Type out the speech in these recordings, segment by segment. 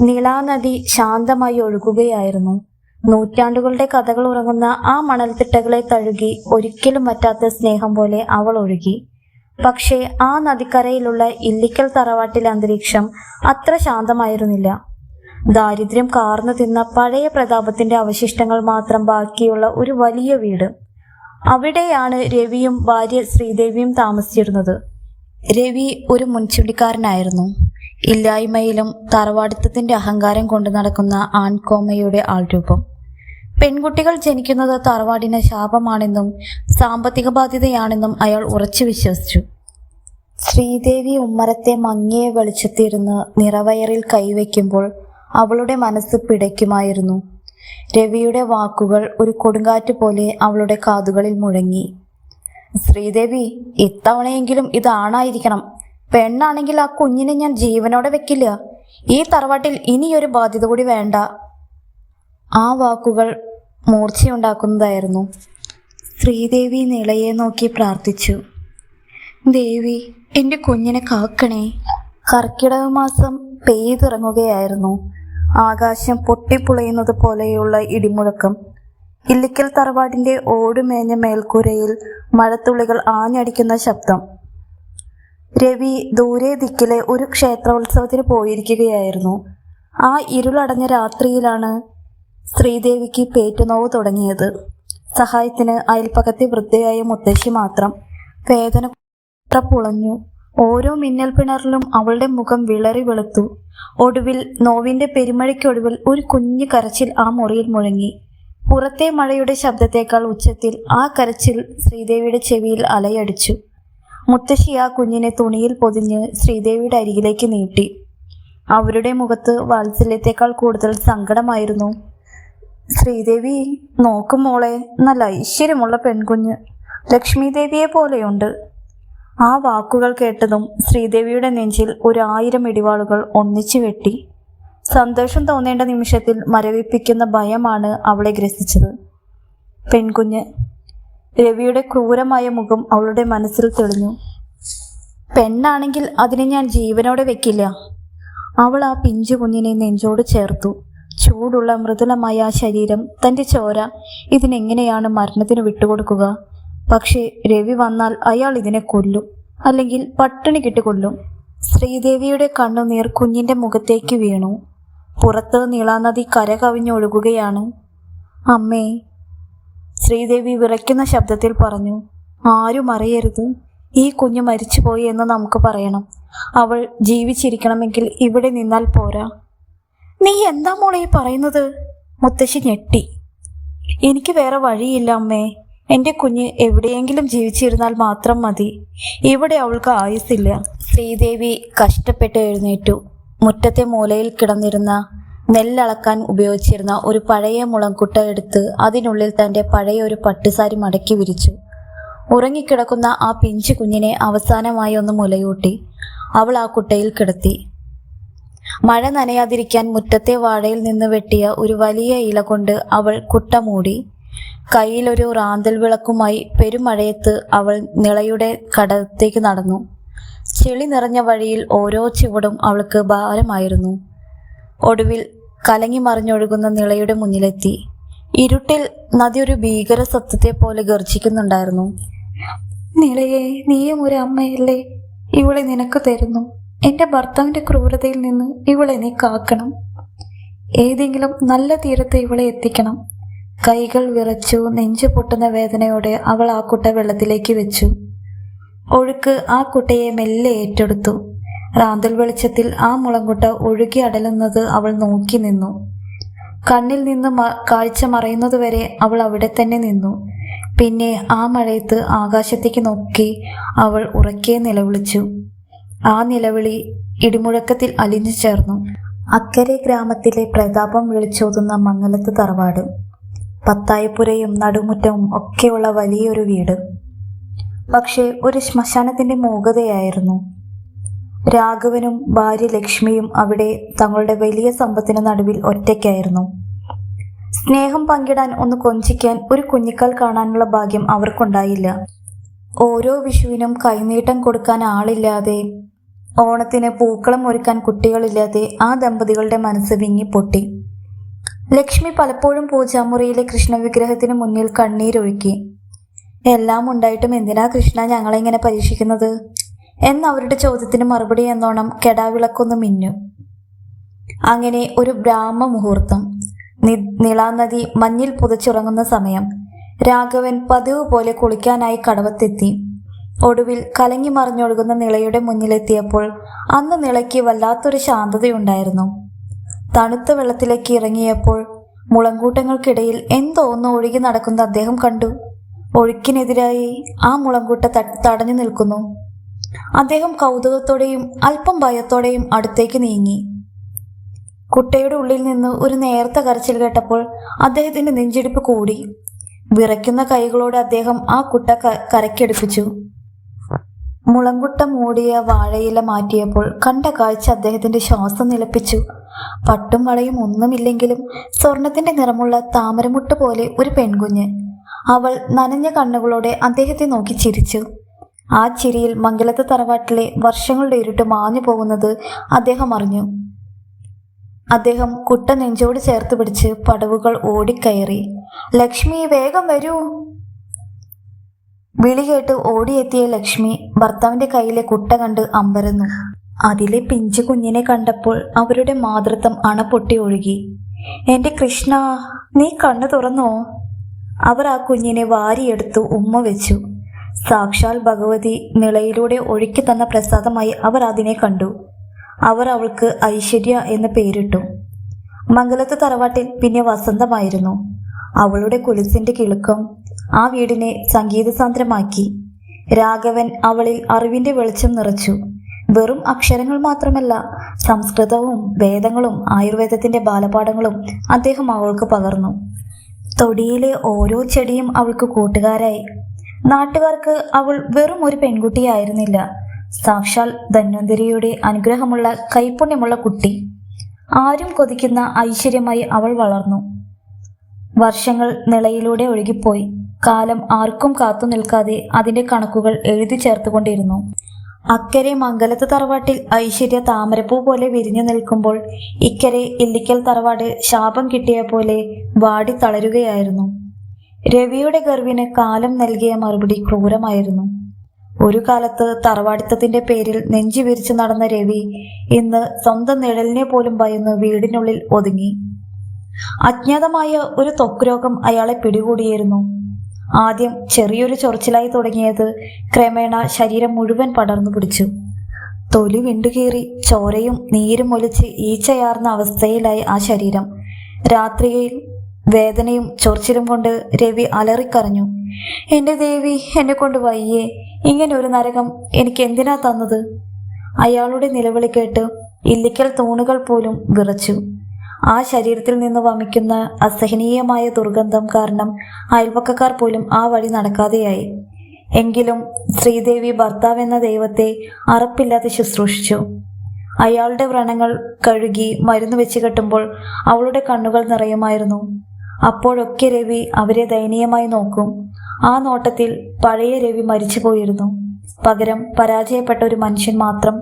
നിളാനദി ശാന്തമായി ഒഴുകുകയായിരുന്നു. നൂറ്റാണ്ടുകളുടെ കഥകൾ ഉറങ്ങുന്ന ആ മണൽത്തിട്ടകളെ തഴുകി ഒരിക്കലും പറ്റാത്ത സ്നേഹം പോലെ അവൾ ഒഴുകി. പക്ഷേ ആ നദിക്കരയിലുള്ള ഇല്ലിക്കൽ തറവാട്ടിലെ അന്തരീക്ഷം അത്ര ശാന്തമായിരുന്നില്ല. ദാരിദ്ര്യം കാർന്നു തിന്ന പഴയ പ്രതാപത്തിന്റെ അവശിഷ്ടങ്ങൾ മാത്രം ബാക്കിയുള്ള ഒരു വലിയ വീട്. അവിടെയാണ് രവിയും ഭാര്യ ശ്രീദേവിയും താമസിച്ചിരുന്നത്. രവി ഒരു മുൻചുണ്ടിക്കാരനായിരുന്നു. ഇല്ലായ്മയിലും തറവാടിത്തത്തിന്റെ അഹങ്കാരം കൊണ്ട് നടക്കുന്ന ആൺകോമയുടെ ആൾരൂപം. പെൺകുട്ടികൾ ജനിക്കുന്നത് തറവാടിന് ശാപമാണെന്നും സാമ്പത്തിക ബാധ്യതയാണെന്നും അയാൾ ഉറച്ചു വിശ്വസിച്ചു. ശ്രീദേവി ഉമ്മരത്തെ മങ്ങിയ വെളിച്ചത്തിരുന്ന് നിറവയറിൽ കൈവയ്ക്കുമ്പോൾ അവളുടെ മനസ്സ് പിടയ്ക്കുമായിരുന്നു. രവിയുടെ വാക്കുകൾ ഒരു കൊടുങ്കാറ്റ് പോലെ അവളുടെ കാതുകളിൽ മുഴങ്ങി. ശ്രീദേവി ഇത്തവണയെങ്കിലും ഇത് ആണായിരിക്കണം. പെണ്ണാണെങ്കിൽ ആ കുഞ്ഞിനെ ഞാൻ ജീവനോടെ വെക്കില്ല. ഈ തറവാട്ടിൽ ഇനിയൊരു ബാധ്യത കൂടി വേണ്ട. ആ വാക്കുകൾ മൂർച്ചയുണ്ടാക്കുന്നതായിരുന്നു. ശ്രീദേവി നിളയെ നോക്കി പ്രാർത്ഥിച്ചു. ദേവി എന്റെ കുഞ്ഞിനെ കാക്കണേ. കർക്കിടക മാസം പെയ്തിറങ്ങുകയായിരുന്നു. ആകാശം പൊട്ടിപ്പുളയുന്നത് പോലെയുള്ള ഇടിമുഴക്കം. ഇല്ലിക്കൽ തറവാടിന്റെ ഓടുമേഞ്ഞ മേൽക്കൂരയിൽ മഴത്തുള്ളികൾ ആഞ്ഞടിക്കുന്ന ശബ്ദം. രവി ദൂരെ ദിക്കിലെ ഒരു ക്ഷേത്രോത്സവത്തിന് പോയിരിക്കുകയായിരുന്നു. ആ ഇരുളടഞ്ഞ രാത്രിയിലാണ് ശ്രീദേവിക്ക് പേറ്റുനോവ് തുടങ്ങിയത്. സഹായത്തിന് അയൽപ്പക്കത്തെ വൃദ്ധയായ മുത്തശ്ശി മാത്രം വേദന പുളഞ്ഞു. ഓരോ മിന്നൽ പിണറിലും അവളുടെ മുഖം വിളറി വെളുത്തു. ഒടുവിൽ നോവിന്റെ പെരുമഴയ്ക്കൊടുവിൽ ഒരു കുഞ്ഞു കരച്ചിൽ ആ മുറിയിൽ മുഴങ്ങി. പുറത്തെ മഴയുടെ ശബ്ദത്തേക്കാൾ ഉച്ചത്തിൽ ആ കരച്ചിൽ ശ്രീദേവിയുടെ ചെവിയിൽ അലയടിച്ചു. മുത്തശ്ശി ആ കുഞ്ഞിനെ തുണിയിൽ പൊതിഞ്ഞ് ശ്രീദേവിയുടെ അരികിലേക്ക് നീട്ടി. അവരുടെ മുഖത്ത് വാത്സല്യത്തെക്കാൾ കൂടുതൽ സങ്കടമായിരുന്നു. ശ്രീദേവി നോക്കും മോളെ നല്ല ഐശ്വര്യമുള്ള പെൺകുഞ്ഞ്. ലക്ഷ്മി ദേവിയെ പോലെയുണ്ട്. ആ വാക്കുകൾ കേട്ടതും ശ്രീദേവിയുടെ നെഞ്ചിൽ ഒരു ആയിരം ഇടിവാളുകൾ ഒന്നിച്ചു വെട്ടി. സന്തോഷം തോന്നേണ്ട നിമിഷത്തിൽ മരവിപ്പിക്കുന്ന ഭയമാണ് അവളെ ഗ്രസിച്ചത്. പെൺകുഞ്ഞ് രവിയുടെ ക്രൂരമായ മുഖം അവളുടെ മനസ്സിൽ തെളിഞ്ഞു. പെണ്ണാണെങ്കിൽ അതിനെ ഞാൻ ജീവനോടെ വെക്കില്ല. അവൾ ആ പിഞ്ചു കുഞ്ഞിനെ നെഞ്ചോട് ചേർത്തു. ചൂടുള്ള മൃദുലമായ ആ ശരീരം തന്റെ ചോര ഇതിനെങ്ങനെയാണ് മരണത്തിന് വിട്ടുകൊടുക്കുക? പക്ഷേ രവി വന്നാൽ അയാൾ ഇതിനെ കൊല്ലും അല്ലെങ്കിൽ പട്ടിണി കിട്ടിക്കൊല്ലും ശ്രീദേവിയുടെ കണ്ണുനീർ കുഞ്ഞിന്റെ മുഖത്തേക്ക് വീണു. പുറത്ത് നീളാനദി കര കവിഞ്ഞൊഴുകുകയാണ് അമ്മേ ശ്രീദേവി വിറയ്ക്കുന്ന ശബ്ദത്തിൽ പറഞ്ഞു ആരും അറിയരുത്. ഈ കുഞ്ഞ് മരിച്ചുപോയി എന്ന് നമുക്ക് പറയണം. അവൾ ജീവിച്ചിരിക്കണമെങ്കിൽ ഇവിടെ നിന്നാൽ പോരാ. നീ എന്താ മോളെ പറയുന്നത്? മുത്തശ്ശി ഞെട്ടി. എനിക്ക് വേറെ വഴിയില്ല അമ്മേ. എന്റെ കുഞ്ഞ് എവിടെയെങ്കിലും ജീവിച്ചിരുന്നാൽ മാത്രം മതി. ഇവിടെ അവൾക്ക് ആയുസില്ല ശ്രീദേവി കഷ്ടപ്പെട്ട് എഴുന്നേറ്റു. മുറ്റത്തെ മൂലയിൽ കിടന്നിരുന്ന നെല്ലളക്കാൻ ഉപയോഗിച്ചിരുന്ന ഒരു പഴയ മുളംകുട്ട എടുത്ത് അതിനുള്ളിൽ തന്റെ പഴയ ഒരു പട്ടുസാരി മടക്കി വിരിച്ചു. ഉറങ്ങിക്കിടക്കുന്ന ആ പിഞ്ചു കുഞ്ഞിനെ അവസാനമായി ഒന്ന് മുലയൂട്ടി അവൾ ആ കുട്ടയിൽ കിടത്തി. മഴ നനയാതിരിക്കാൻ മുറ്റത്തെ വാഴയിൽ നിന്ന് വെട്ടിയ ഒരു വലിയ ഇല കൊണ്ട് അവൾ കുട്ട മൂടി. കയ്യിലൊരു റാന്തൽ വിളക്കുമായി പെരുമഴയത്ത് അവൾ നിളയുടെ കടത്തേക്ക് നടന്നു. ചെളി നിറഞ്ഞ വഴിയിൽ ഓരോ ചുവടും അവൾക്ക് ഭാരമായിരുന്നു. ഒടുവിൽ കലങ്ങി മറിഞ്ഞൊഴുകുന്ന നിളയുടെ മുന്നിലെത്തി. ഇരുട്ടിൽ നദി ഒരു ഭീകര സത്യത്തെ പോലെ ഗർജിക്കുന്നുണ്ടായിരുന്നു. നിളയെ നീയും ഒരു അമ്മയല്ലേ? ഇവളെ നിനക്ക് തരുന്നു. എന്റെ ഭർത്താവിന്റെ ക്രൂരതയിൽ നിന്ന് ഇവളെ നീ കാക്കണം. ഏതെങ്കിലും നല്ല തീരത്ത് ഇവളെ എത്തിക്കണം. കൈകൾ വിറച്ചു നെഞ്ചു പൊട്ടുന്ന വേദനയോടെ അവൾ ആ കുട്ട വെള്ളത്തിലേക്ക് വെച്ചു. ഒഴുക്ക് ആ കുട്ടയെ മെല്ലെ ഏറ്റെടുത്തു. റാന്തൽ വെളിച്ചത്തിൽ ആ മുളങ്കുട്ട ഒഴുകി അടലുന്നത് അവൾ നോക്കി നിന്നു. കണ്ണിൽ നിന്ന് കാഴ്ച മറയുന്നതുവരെ അവൾ അവിടെ തന്നെ നിന്നു. പിന്നെ ആ മഴയത്ത് ആകാശത്തേക്ക് നോക്കി അവൾ ഉറക്കെ നിലവിളിച്ചു. ആ നിലവിളി ഇടിമുഴക്കത്തിൽ അലിഞ്ഞു ചേർന്നു. അക്കരെ ഗ്രാമത്തിലെ പ്രതാപം വിളിച്ചോതുന്ന മംഗലത്ത് തറവാട്. പത്തായപ്പുരയും നടുമുറ്റവും ഒക്കെയുള്ള വലിയൊരു വീട്. പക്ഷേ ഒരു ശ്മശാനത്തിന്റെ മൂകതയായിരുന്നു. രാഘവനും ഭാര്യ ലക്ഷ്മിയും അവിടെ തങ്ങളുടെ വലിയ സമ്പത്തിന് നടുവിൽ ഒറ്റയ്ക്കായിരുന്നു. സ്നേഹം പങ്കിടാൻ ഒന്ന് കൊഞ്ചിക്കാൻ ഒരു കുഞ്ഞിക്കാൽ കാണാനുള്ള ഭാഗ്യം അവർക്കുണ്ടായില്ല. ഓരോ വിഷുവിനും കൈനീട്ടം കൊടുക്കാൻ ആളില്ലാതെ ഓണത്തിന് പൂക്കളം ഒരുക്കാൻ കുട്ടികളില്ലാതെ ആ ദമ്പതികളുടെ മനസ്സ് വിങ്ങിപ്പൊട്ടി. ലക്ഷ്മി പലപ്പോഴും പൂജാമുറിയിലെ കൃഷ്ണവിഗ്രഹത്തിന് മുന്നിൽ കണ്ണീരൊഴുക്കി. എല്ലാം ഉണ്ടായിട്ടും എന്തിനാ കൃഷ്ണ ഞങ്ങളെ ഇങ്ങനെ പരീക്ഷിക്കുന്നത്? എന്നവരുടെ ചോദ്യത്തിന് മറുപടി എന്നോണം കെടാവിളക്കൊന്ന് മിന്നു. അങ്ങനെ ഒരു ബ്രാഹ്മ മുഹൂർത്തം നിളാനദി മഞ്ഞിൽ പുതച്ചുറങ്ങുന്ന സമയം. രാഘവൻ പതിവ് പോലെ കുളിക്കാനായി കടവത്തെത്തി. ഒടുവിൽ കലങ്ങി മറിഞ്ഞൊഴുകുന്ന നിളയുടെ മുന്നിലെത്തിയപ്പോൾ അന്ന് നിളയ്ക്ക് വല്ലാത്തൊരു ശാന്തതയുണ്ടായിരുന്നു. തണുത്ത വെള്ളത്തിലേക്ക് ഇറങ്ങിയപ്പോൾ മുളങ്കൂട്ടങ്ങൾക്കിടയിൽ എന്തോ ഒന്ന് ഒഴുകി നടക്കുന്ന അദ്ദേഹം കണ്ടു. ഒഴുക്കിനെതിരായി ആ മുളങ്കൂട്ട തടഞ്ഞു നിൽക്കുന്നു. അദ്ദേഹം കൗതുകത്തോടെയും അല്പം ഭയത്തോടെയും അടുത്തേക്ക് നീങ്ങി. കുട്ടയുടെ ഉള്ളിൽ നിന്ന് ഒരു നേർത്ത കരച്ചിൽ കേട്ടപ്പോൾ അദ്ദേഹത്തിന്റെ നെഞ്ചിടിപ്പ് കൂടി. വിറയ്ക്കുന്ന കൈകളോടെ അദ്ദേഹം ആ കുട്ട ക- കരയ്ക്കടുപ്പിച്ചു. മുളങ്കുട്ട മൂടിയ വാഴയില മാറ്റിയപ്പോൾ കണ്ട കാഴ്ച അദ്ദേഹത്തിന്റെ ശ്വാസം നിലപ്പിച്ചു. പട്ടും വളയും ഒന്നുമില്ലെങ്കിലും സ്വർണത്തിന്റെ നിറമുള്ള താമരമുട്ട് പോലെ ഒരു പെൺകുഞ്ഞ്. അവൾ നനഞ്ഞ കണ്ണുകളോടെ അദ്ദേഹത്തെ നോക്കി ചിരിച്ചു. ആ ചിരിയിൽ മംഗലത്തെ തറവാട്ടിലെ വർഷങ്ങളുടെ ഇരുട്ട് മാഞ്ഞു പോകുന്നത് അദ്ദേഹം അറിഞ്ഞു. അദ്ദേഹം കുട്ട നെഞ്ചോട് ചേർത്ത് പിടിച്ച് പടവുകൾ ഓടിക്കയറി. ലക്ഷ്മി വേഗം വരൂ. വിളി കേട്ട് ഓടിയെത്തിയ ലക്ഷ്മി ഭർത്താവിന്റെ കയ്യിലെ കുട്ട കണ്ട് അമ്പരന്നു. അതിലെ പിഞ്ചു കുഞ്ഞിനെ കണ്ടപ്പോൾ അവരുടെ മാതൃത്വം അണപൊട്ടി ഒഴുകി. എന്റെ കൃഷ്ണ നീ കണ്ണു തുറന്നോ? അവർ ആ കുഞ്ഞിനെ വാരിയെടുത്തു ഉമ്മ വെച്ചു. സാക്ഷാൽ ഭഗവതി നിളയിലൂടെ ഒഴുക്കി തന്ന പ്രസാദമായി അവർ അതിനെ കണ്ടു. അവർ അവൾക്ക് ഐശ്വര്യ എന്ന് പേരിട്ടു. മംഗലത്ത് തറവാട്ടിൽ പിന്നെ വസന്തമായിരുന്നു. അവളുടെ കുലിസിന്റെ കിളുക്കം ആ വീടിനെ സംഗീതസാന്ദ്രമാക്കി. രാഘവൻ അവളിൽ അറിവിന്റെ വെളിച്ചം നിറച്ചു. വെറും അക്ഷരങ്ങൾ മാത്രമല്ല സംസ്കൃതവും വേദങ്ങളും ആയുർവേദത്തിന്റെ ബാലപാഠങ്ങളും അദ്ദേഹം അവൾക്ക് പകർന്നു. തൊടിയിലെ ഓരോ ചെടിയും അവൾക്ക് കൂട്ടുകാരായി. നാട്ടുകാർക്ക് അവൾ വെറും ഒരു പെൺകുട്ടിയായിരുന്നില്ല. സാക്ഷാൽ ധന്വന്തരിയുടെ അനുഗ്രഹമുള്ള കൈപുണ്യമുള്ള കുട്ടി. ആരും കൊതിക്കുന്ന ഐശ്വര്യമായി അവൾ വളർന്നു. വർഷങ്ങൾ നിളയിലൂടെ ഒഴുകിപ്പോയി. കാലം ആർക്കും കാത്തു നിൽക്കാതെ അതിന്റെ കണക്കുകൾ എഴുതി ചേർത്തുകൊണ്ടിരുന്നു. അക്കരെ മംഗലത്ത് തറവാട്ടിൽ ഐശ്വര്യ താമരപ്പൂ പോലെ വിരിഞ്ഞു നിൽക്കുമ്പോൾ ഇക്കരെ ഇല്ലിക്കൽ തറവാട് ശാപം കിട്ടിയ പോലെ വാടി തളരുകയായിരുന്നു. രവിയുടെ ഗർവിന് കാലം നൽകിയ മറുപടി ക്രൂരമായിരുന്നു. ഒരു കാലത്ത് തറവാടിത്തത്തിന്റെ പേരിൽ നെഞ്ചു വിരിച്ചു നടന്ന രവി ഇന്ന് സ്വന്തം നിഴലിനെ പോലും ഭയന്ന് വീടിനുള്ളിൽ ഒതുങ്ങി. അജ്ഞാതമായ ഒരു ത്വക്ക് രോഗം അയാളെ പിടികൂടിയിരുന്നു. ആദ്യം ചെറിയൊരു ചൊറിച്ചിലായി തുടങ്ങിയത് ക്രമേണ ശരീരം മുഴുവൻ പടർന്നു പിടിച്ചു. തൊലി വിണ്ടുകീറി ചോരയും നീരും ഒലിച്ച് ഈച്ചയാർന്ന അവസ്ഥയിലായി ആ ശരീരം. രാത്രിയിൽ വേദനയും ചൊറിച്ചിലും കൊണ്ട് രവി അലറിക്കറിഞ്ഞു എന്റെ ദേവി എന്നെ കൊണ്ട് വയ്യേ. ഇങ്ങനെ ഒരു നരകം എനിക്ക് എന്തിനാ തന്നത്? അയാളുടെ നിലവിളി കേട്ട് ഇല്ലിക്കൽ തൂണുകൾ പോലും വിറച്ചു. ആ ശരീരത്തിൽ നിന്ന് വമിക്കുന്ന അസഹനീയമായ ദുർഗന്ധം കാരണം അയൽവക്കക്കാർ പോലും ആ വഴി നടക്കാതെയായി. എങ്കിലും ശ്രീദേവി ഭർത്താവെന്ന ദൈവത്തെ അറപ്പില്ലാതെ ശുശ്രൂഷിച്ചു. അയാളുടെ വ്രണങ്ങൾ കഴുകി മരുന്ന് വെച്ച് കെട്ടുമ്പോൾ അവളുടെ കണ്ണുകൾ നിറയുമായിരുന്നു. അപ്പോഴൊക്കെ രവി അവരെ ദയനീയമായി നോക്കും. ആ നോട്ടത്തിൽ പഴയ രവി മരിച്ചു പോയിരുന്നു പകരം പരാജയപ്പെട്ട ഒരു മനുഷ്യൻ മാത്രം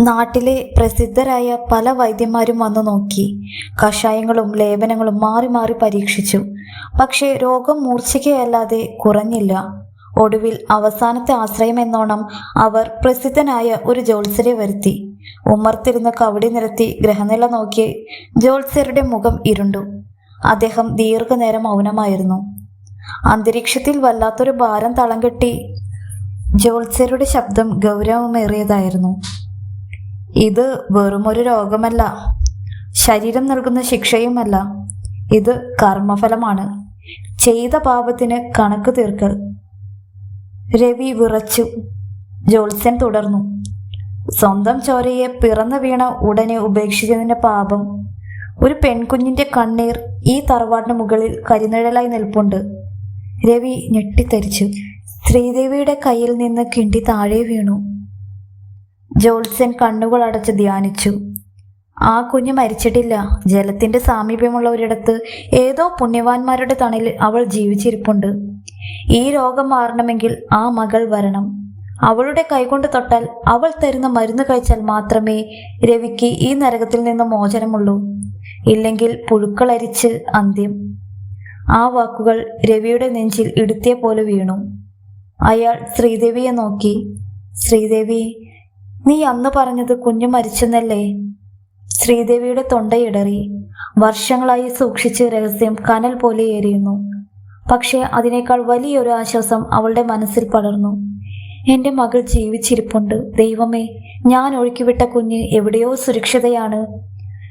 നാട്ടിലെ പ്രസിദ്ധരായ പല വൈദ്യന്മാരും വന്നു നോക്കി. കഷായങ്ങളും ലേപനങ്ങളും മാറി മാറി പരീക്ഷിച്ചു. പക്ഷേ രോഗം മൂർച്ഛിക്കുകയല്ലാതെ കുറഞ്ഞില്ല. ഒടുവിൽ അവസാനത്തെ ആശ്രയം എന്നോണം അവർ പ്രസിദ്ധനായ ഒരു ജോത്സ്യരെ വരുത്തി. ഉമ്മർത്തിരുന്ന് കവടി നിരത്തി ഗ്രഹനില നോക്കി ജോത്സരുടെ മുഖം ഇരുണ്ടു. അദ്ദേഹം ദീർഘനേരം മൗനമായിരുന്നു. അന്തരീക്ഷത്തിൽ വല്ലാത്തൊരു ഭാരം തളം കെട്ടി ജോത്സ്യരുടെ ശബ്ദം ഗൗരവമേറിയതായിരുന്നു. ഇത് വെറുമൊരു രോഗമല്ല. ശരീരം നൽകുന്ന ശിക്ഷയുമല്ല. ഇത് കർമ്മഫലമാണ്. ചെയ്ത പാപത്തിന് കണക്ക് തീർക്കൽ രവി വിറച്ചു. ജോത്സ്യൻ തുടർന്നു. സ്വന്തം ചോരയെ പിറന്നു വീണ ഉടനെ ഉപേക്ഷിച്ചതിന്റെ പാപം ഒരു പെൺകുഞ്ഞിന്റെ കണ്ണീർ ഈ തറവാടിന് മുകളിൽ കരിനിഴലായി നിൽപ്പുണ്ട്. രവി ഞെട്ടിത്തരിച്ചു. ശ്രീദേവിയുടെ കയ്യിൽ നിന്ന് കിണ്ടി താഴെ വീണു. ജോത്സ്യൻ കണ്ണുകൾ അടച്ച് ധ്യാനിച്ചു. ആ കുഞ്ഞ് മരിച്ചിട്ടില്ല. ജലത്തിന്റെ സാമീപ്യമുള്ള ഒരിടത്ത് ഏതോ പുണ്യവാന്മാരുടെ തണലിൽ അവൾ ജീവിച്ചിരിപ്പുണ്ട്. ഈ രോഗം മാറണമെങ്കിൽ ആ മകൾ വരണം. അവളുടെ കൈകൊണ്ട് തൊട്ടാൽ അവൾ തരുന്ന മരുന്ന് കഴിച്ചാൽ മാത്രമേ രവിക്ക് ഈ നരകത്തിൽ നിന്ന് മോചനമുള്ളൂ. ഇല്ലെങ്കിൽ പുഴുക്കളരിച്ച് അന്ത്യം. ആ വാക്കുകൾ രവിയുടെ നെഞ്ചിൽ ഇടുത്തിയ പോലെ വീണു. അയാൾ ശ്രീദേവിയെ നോക്കി. ശ്രീദേവി നീ അന്ന് പറഞ്ഞത് കുഞ്ഞു മരിച്ചെന്നല്ലേ? ശ്രീദേവിയുടെ തൊണ്ടയിടറി വർഷങ്ങളായി സൂക്ഷിച്ച് രഹസ്യം കനൽ പോലെ എരിയുന്നു പക്ഷേ അതിനേക്കാൾ വലിയൊരു ആശ്വാസം അവളുടെ മനസ്സിൽ പടർന്നു. എന്റെ മകൾ ജീവിച്ചിരിപ്പുണ്ട്. ദൈവമേ ഞാൻ ഒഴുക്കിവിട്ട കുഞ്ഞ് എവിടെയോ സുരക്ഷിതയാണ്.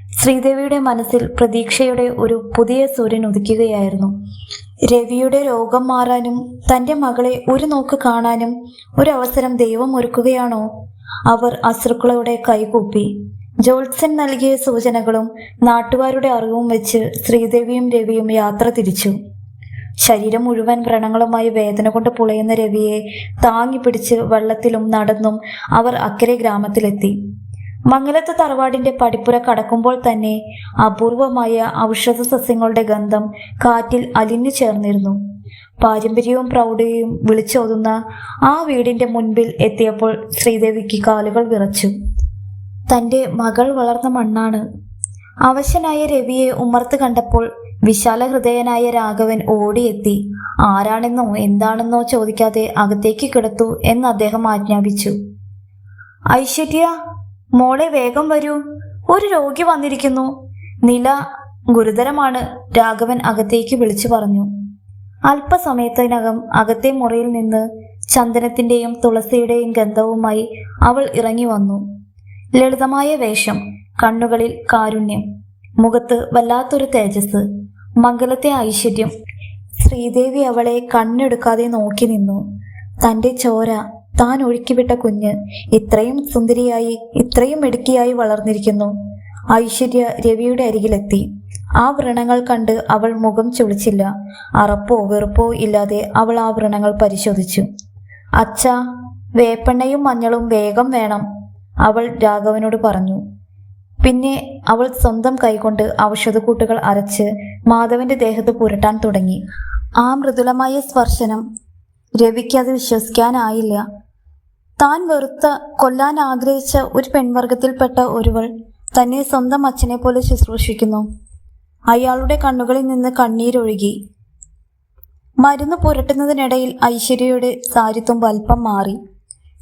ശ്രീദേവിയുടെ മനസ്സിൽ പ്രതീക്ഷയുടെ ഒരു പുതിയ സൂര്യൻ ഉദിക്കുകയായിരുന്നു. രവിയുടെ രോഗം മാറാനും തന്റെ മകളെ ഒരു നോക്ക് കാണാനും ഒരവസരം ദൈവം ഒരുക്കുകയാണോ? അവർ അശ്രുക്കളോടെ കൈകൂപ്പി. ജോത്സൻ നൽകിയ സൂചനകളും നാട്ടുകാരുടെ അറിവും വെച്ച് ശ്രീദേവിയും രവിയും യാത്ര തിരിച്ചു. ശരീരം മുഴുവൻ വ്രണങ്ങളുമായി വേദന കൊണ്ട് പുളയുന്ന രവിയെ താങ്ങി പിടിച്ച് വെള്ളത്തിലും നടന്നും അവർ അക്കരെ ഗ്രാമത്തിലെത്തി. മംഗലത്ത് തറവാടിന്റെ പടിപ്പുര കടക്കുമ്പോൾ തന്നെ അപൂർവമായ ഔഷധ സസ്യങ്ങളുടെ ഗന്ധം കാറ്റിൽ അലിഞ്ഞു ചേർന്നിരുന്നു. പാരമ്പര്യവും പ്രൗഢിയും വിളിച്ചോതുന്ന ആ വീടിന്റെ മുൻപിൽ എത്തിയപ്പോൾ ശ്രീദേവിക്ക് കാലുകൾ വിറച്ചു. തന്റെ മകൾ വളർന്ന മണ്ണാണ്. അവശനായ രവിയെ ഉമ്മർത്ത് കണ്ടപ്പോൾ വിശാല ഹൃദയനായ രാഘവൻ ഓടിയെത്തി. ആരാണെന്നോ? എന്താണെന്നോ ചോദിക്കാതെ അകത്തേക്ക് കിടത്തു എന്ന് അദ്ദേഹം ആജ്ഞാപിച്ചു. ഐശ്വര്യ മോളെ വേഗം വരൂ. ഒരു രോഗി വന്നിരിക്കുന്നു. നില ഗുരുതരമാണ് രാഘവൻ അകത്തേക്ക് വിളിച്ചു പറഞ്ഞു. അല്പസമയത്തിനകം അകത്തെ മുറിയിൽ നിന്ന് ചന്ദനത്തിന്റെയും തുളസിയുടെയും ഗന്ധവുമായി അവൾ ഇറങ്ങി വന്നു. ലളിതമായ വേഷം കണ്ണുകളിൽ കാരുണ്യം മുഖത്ത് വല്ലാത്തൊരു തേജസ് മംഗലത്തെ ഐശ്വര്യം. ശ്രീദേവി അവളെ കണ്ണെടുക്കാതെ നോക്കി നിന്നു. തന്റെ ചോര താൻ ഒഴുക്കിവിട്ട കുഞ്ഞ് ഇത്രയും സുന്ദരിയായി ഇത്രയും മിടുക്കിയായി വളർന്നിരിക്കുന്നു. ഐശ്വര്യ രവിയുടെ അരികിലെത്തി. ആ വ്രണങ്ങൾ കണ്ട് അവൾ മുഖം ചുളിച്ചില്ല. അറപ്പോ വെറുപ്പോ ഇല്ലാതെ അവൾ ആ വ്രണങ്ങൾ പരിശോധിച്ചു. അച്ഛ വേപ്പെണ്ണയും മഞ്ഞളും വേഗം വേണം അവൾ രാഘവനോട് പറഞ്ഞു. പിന്നെ അവൾ സ്വന്തം കൈകൊണ്ട് ഔഷധക്കൂട്ടുകൾ അരച്ച് മാധവന്റെ ദേഹത്ത് പുരട്ടാൻ തുടങ്ങി. ആ മൃദുലമായ സ്പർശനം രവിക്ക് അത് വിശ്വസിക്കാനായില്ല. താൻ വെറുത്ത കൊല്ലാൻ ആഗ്രഹിച്ച ഒരു പെൺവർഗത്തിൽപ്പെട്ട ഒരുവൾ തന്നെ സ്വന്തം അച്ഛനെ പോലെ ശുശ്രൂഷിക്കുന്നു. അയാളുടെ കണ്ണുകളിൽ നിന്ന് കണ്ണീരൊഴുകി. മരുന്ന് പുരട്ടുന്നതിനിടയിൽ ഐശ്വര്യയുടെ സാരിത്വം അല്പം മാറി.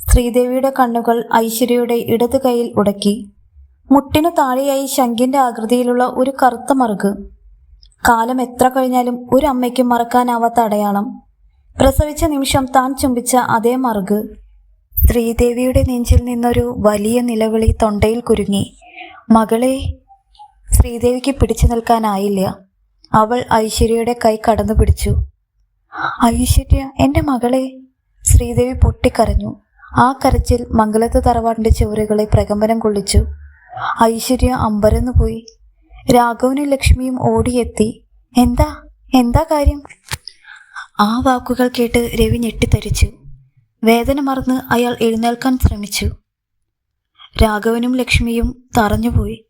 ശ്രീദേവിയുടെ കണ്ണുകൾ ഐശ്വര്യയുടെ ഇടത് കൈയിൽ ഉടക്കി. മുട്ടിനു താഴെയായി ശങ്കിന്റെ ആകൃതിയിലുള്ള ഒരു കറുത്ത മറുക്. കാലം എത്ര കഴിഞ്ഞാലും ഒരു അമ്മയ്ക്കും മറക്കാനാവാത്ത അടയാളം. പ്രസവിച്ച നിമിഷം താൻ ചുംബിച്ച അതേ മറുക്. ശ്രീദേവിയുടെ നെഞ്ചിൽ നിന്നൊരു വലിയ നിലവിളി തൊണ്ടയിൽ കുരുങ്ങി. മകളെ ശ്രീദേവിക്ക് പിടിച്ചു നിൽക്കാനായില്ല. അവൾ ഐശ്വര്യയുടെ കൈ കടന്നു പിടിച്ചു ഐശ്വര്യ എന്റെ മകളെ ശ്രീദേവി പൊട്ടിക്കരഞ്ഞു. ആ കരച്ചിൽ മംഗലത്ത് തറവാടിന്റെ ചുവരുകളെ പ്രകമ്പനം കൊള്ളിച്ചു. ഐശ്വര്യ അമ്പരന്നു പോയി. രാഘവനും ലക്ഷ്മിയും ഓടിയെത്തി. എന്താ? എന്താ കാര്യം? ആ വാക്കുകൾ കേട്ട് രവി ഞെട്ടിത്തരിച്ചു. വേദന മറന്ന് അയാൾ എഴുന്നേൽക്കാൻ ശ്രമിച്ചു. രാഘവനും ലക്ഷ്മിയും തറഞ്ഞുപോയി.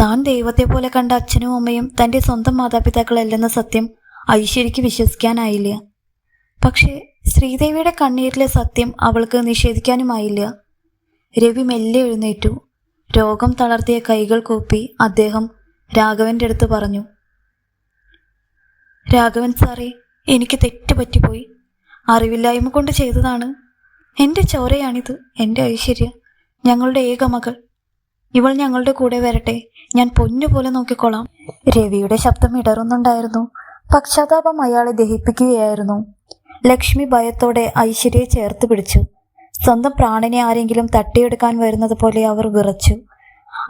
താൻ ദൈവത്തെ പോലെ കണ്ട അച്ഛനും അമ്മയും തന്റെ സ്വന്തം മാതാപിതാക്കളല്ലെന്ന സത്യം ഐശ്വര്യയ്ക്ക് വിശ്വസിക്കാനായില്ല. പക്ഷേ ശ്രീദേവിയുടെ കണ്ണീരിലെ സത്യം അവൾക്ക് നിഷേധിക്കാനുമായില്ല. രവി മെല്ലെ എഴുന്നേറ്റു. രോഗം തളർത്തിയ കൈകൾ കൂപ്പി അദ്ദേഹം രാഘവന്റെ അടുത്ത് പറഞ്ഞു. രാഘവൻ സാറേ എനിക്ക് തെറ്റ് പറ്റിപ്പോയി. അറിവില്ലായ്മ കൊണ്ട് ചെയ്തതാണ്. എന്റെ ചോരയാണിത് എന്റെ ഐശ്വര്യ ഞങ്ങളുടെ ഏക മകൾ. ഇവൾ ഞങ്ങളുടെ കൂടെ വരട്ടെ ഞാൻ പൊന്നുപോലെ നോക്കിക്കോളാം രവിയുടെ ശബ്ദം ഇടറുന്നുണ്ടായിരുന്നു. പക്ഷാതാപം അയാളെ ദഹിപ്പിക്കുകയായിരുന്നു. ലക്ഷ്മി ഭയത്തോടെ ഐശ്വര്യയെ ചേർത്ത് പിടിച്ചു. സ്വന്തം പ്രാണനെ ആരെങ്കിലും തട്ടിയെടുക്കാൻ വരുന്നത് പോലെ അവർ വിറച്ചു.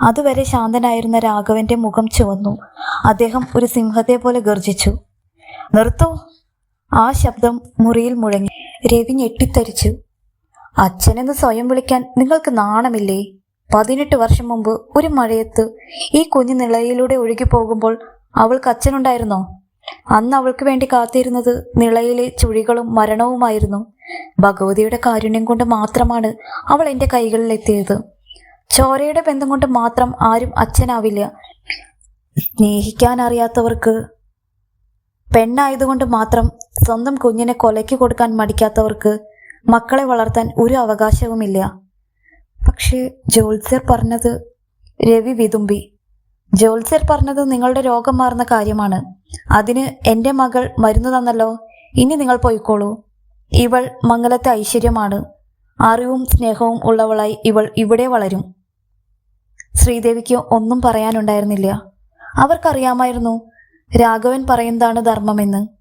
അതുവരെ ശാന്തനായിരുന്ന രാഘവന്റെ മുഖം ചുവന്നു. അദ്ദേഹം ഒരു സിംഹത്തെ പോലെ ഗർജിച്ചു നിർത്തൂ ആ ശബ്ദം മുറിയിൽ മുഴങ്ങി. രവി ഞെട്ടിത്തരിച്ചു. അച്ഛനെന്ന് സ്വയം വിളിക്കാൻ നിങ്ങൾക്ക് നാണമില്ലേ? പതിനെട്ട് വർഷം മുമ്പ് ഒരു മഴയത്ത് ഈ കുഞ്ഞു നിളയിലൂടെ ഒഴുകി പോകുമ്പോൾ അവൾക്ക് അച്ഛനുണ്ടായിരുന്നോ? അന്ന് അവൾക്ക് വേണ്ടി കാത്തിരുന്നത് നിളയിലെ ചുഴികളും മരണവുമായിരുന്നു. ഭഗവതിയുടെ കാരുണ്യം കൊണ്ട് മാത്രമാണ് അവൾ എന്റെ കൈകളിൽ എത്തിയത് ചോരയുടെ ബന്ധം കൊണ്ട് മാത്രം ആരും അച്ഛനാവില്ല. സ്നേഹിക്കാൻ അറിയാത്തവർക്ക് പെണ്ണായതുകൊണ്ട് മാത്രം സ്വന്തം കുഞ്ഞിനെ കൊലയ്ക്ക് കൊടുക്കാൻ മടിക്കാത്തവർക്ക് മക്കളെ വളർത്താൻ ഒരു അവകാശവുമില്ല. പക്ഷേ ജോത്സ്യർ പറഞ്ഞത് രവി വിതുമ്പി. ജോത്സ്യർ പറഞ്ഞത് നിങ്ങളുടെ രോഗം മാറുന്ന കാര്യമാണ്. അതിന് എന്റെ മകൾ മരുന്ന് തന്നല്ലോ ഇനി നിങ്ങൾ പോയിക്കോളൂ. ഇവൾ മംഗലത്തെ ഐശ്വര്യമാണ്. അറിവും സ്നേഹവും ഉള്ളവളായി ഇവൾ ഇവിടെ വളരും. ശ്രീദേവിക്ക് ഒന്നും പറയാനുണ്ടായിരുന്നില്ല. അവർക്കറിയാമായിരുന്നു രാഘവൻ പറയുന്നതാണ് ധർമ്മമെന്ന്.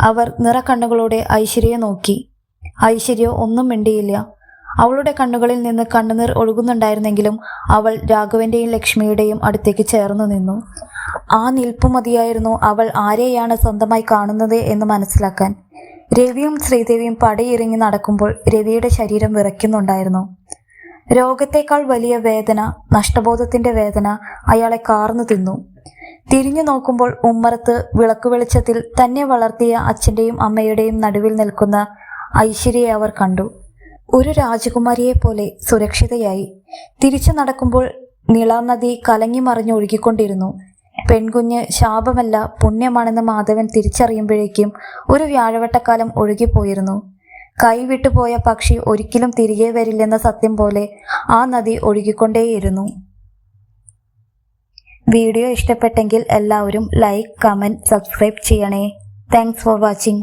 അവർ നിറക്കണ്ണുകളോടെ ഐശ്വര്യയെ നോക്കി. ഐശ്വര്യ ഒന്നും മിണ്ടിയില്ല. അവളുടെ കണ്ണുകളിൽ നിന്ന് കണ്ണുനീർ ഒഴുകുന്നുണ്ടായിരുന്നെങ്കിലും അവൾ രാഘവന്റെയും ലക്ഷ്മിയുടെയും അടുത്തേക്ക് ചേർന്നു നിന്നു. ആ നിൽപ്പു മതിയായിരുന്നു അവൾ ആരെയാണ് സ്വന്തമായി കാണുന്നത് എന്ന് മനസ്സിലാക്കാൻ. രവിയും ശ്രീദേവിയും പടയിറങ്ങി നടക്കുമ്പോൾ രവിയുടെ ശരീരം വിറയ്ക്കുന്നുണ്ടായിരുന്നു. രോഗത്തേക്കാൾ വലിയ വേദന നഷ്ടബോധത്തിന്റെ വേദന അയാളെ കാർന്നു തിന്നു. തിരിഞ്ഞു നോക്കുമ്പോൾ ഉമ്മറത്ത് വിളക്കു വെളിച്ചത്തിൽ തന്നെ വളർത്തിയ അച്ഛന്റെയും അമ്മയുടെയും നടുവിൽ നിൽക്കുന്ന ഐശ്വര്യയെ അവർ കണ്ടു. ഒരു രാജകുമാരിയെ പോലെ സുരക്ഷിതയായി. തിരിച്ചു നടക്കുമ്പോൾ നിളാനദി കലങ്ങി മറിഞ്ഞ് ഒഴുകിക്കൊണ്ടിരുന്നു. പെൺകുഞ്ഞ് ശാപമല്ല പുണ്യമാണെന്ന് മാധവൻ തിരിച്ചറിയുമ്പോഴേക്കും ഒരു വ്യാഴവട്ടക്കാലം ഒഴുകിപ്പോയിരുന്നു. കൈവിട്ടുപോയ പക്ഷി ഒരിക്കലും തിരികെ വരില്ലെന്ന സത്യം പോലെ ആ നദി ഒഴുകിക്കൊണ്ടേയിരുന്നു. വീഡിയോ ഇഷ്ടപ്പെട്ടെങ്കിൽ എല്ലാവരും ലൈക്ക് കമന്റ് സബ്സ്ക്രൈബ് ചെയ്യണേ. Thanks for watching